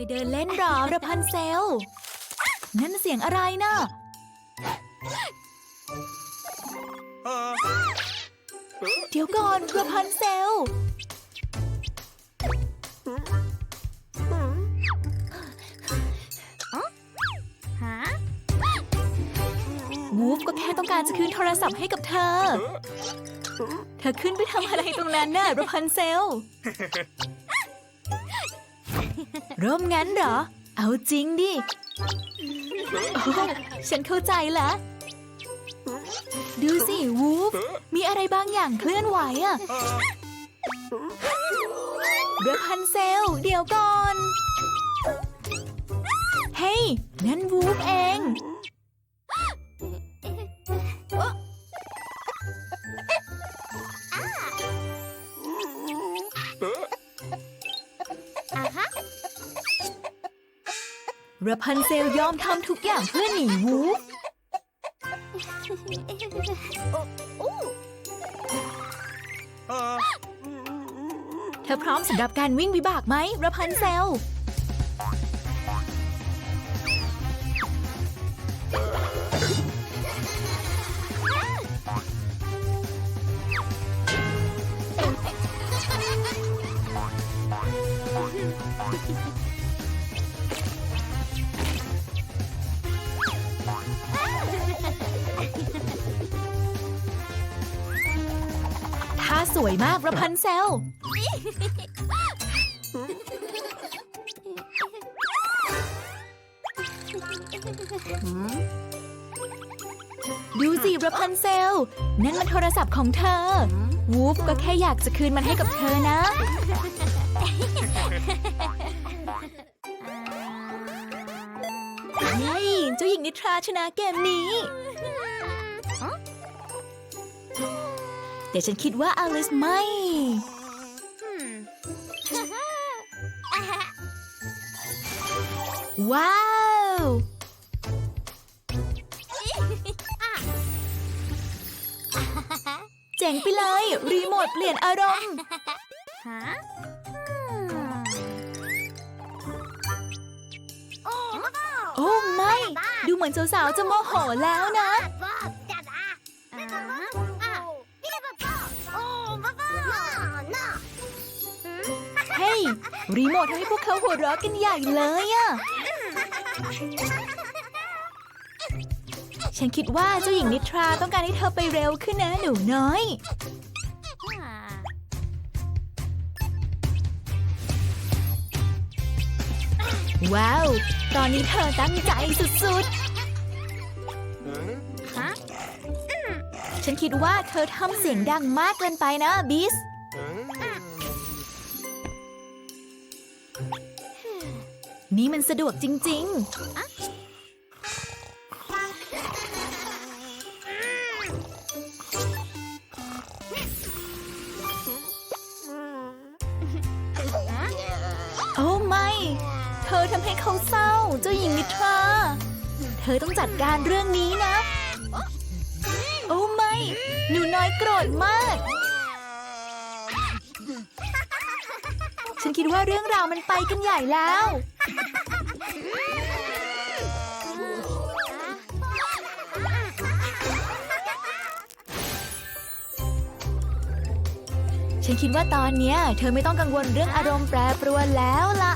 ไปเดินเล่นหรอระพันเซล นั่นเสียงอะไรนะ่ะเดี๋ยวก่อนระพันเซลฮะวูฟก็แค่ต้องการจะคืนโทรศัพท์ให้กับเธอ เธอขึ้นไปทำอะไรตรงนั้นน่ะระพันเซล ร่มงั้นเหรอ เอาจริงดิ ฉันเข้าใจแล้วดูสิ วูฟ มีอะไรบางอย่างเคลื่อนไหวอะระพันเซล เดี๋ยวก่อน เฮ้ย นั่นวู ระพันเซลยอมทำทุกอย่างเพื่อหนีวูฟโอ้เธอพร้อมสำหรับการวิ่งวิบากไหมระพันเซล สวยมากระพันเซล ดูสิระพันเซล นั่นมันโทรศัพท์ของเธอ วูฟก็แค่อยากจะคืนมันให้กับเธอนะ เฮ้ยเจ้าหญิงนิทราชนะเกมนี้ แต่ฉันคิดว่าอลิสไม่อืมว้าว เจ๋งไปเลย รีโมทเปลี่ยนอารมณ์ฮะอืมโอ้โอ้ไม่ ดูเหมือนสาวๆจะโมโหแล้วนะ รีโมททำให้พวกเขาหัวเราะกันใหญ่เลยอะฉันคิดว่าเจ้าหญิงนิทราต้องการให้เธอไปเร็วขึ้นนะหนูน้อยอ่าว้าว ตอนนี้เธอตั้งใจสุดฮะๆฉันคิดว่าเธอทำเสียงดังมากเกินไปนะบิส นี่มันสะดวกจริง ๆ โอ้ไม่ เธอทำให้เขาเศร้า เจ้าหญิงนิทรา เธอต้องจัดการเรื่องนี้นะ โอ้ไม่ หนูน้อยโกรธมาก ฉันคิดว่าเรื่องราวมันไปกันใหญ่แล้ว ฉันคิดว่าตอนเนี้ย เธอไม่ต้องกังวลเรื่องอารมณ์แปรปรวนแล้วล่ะ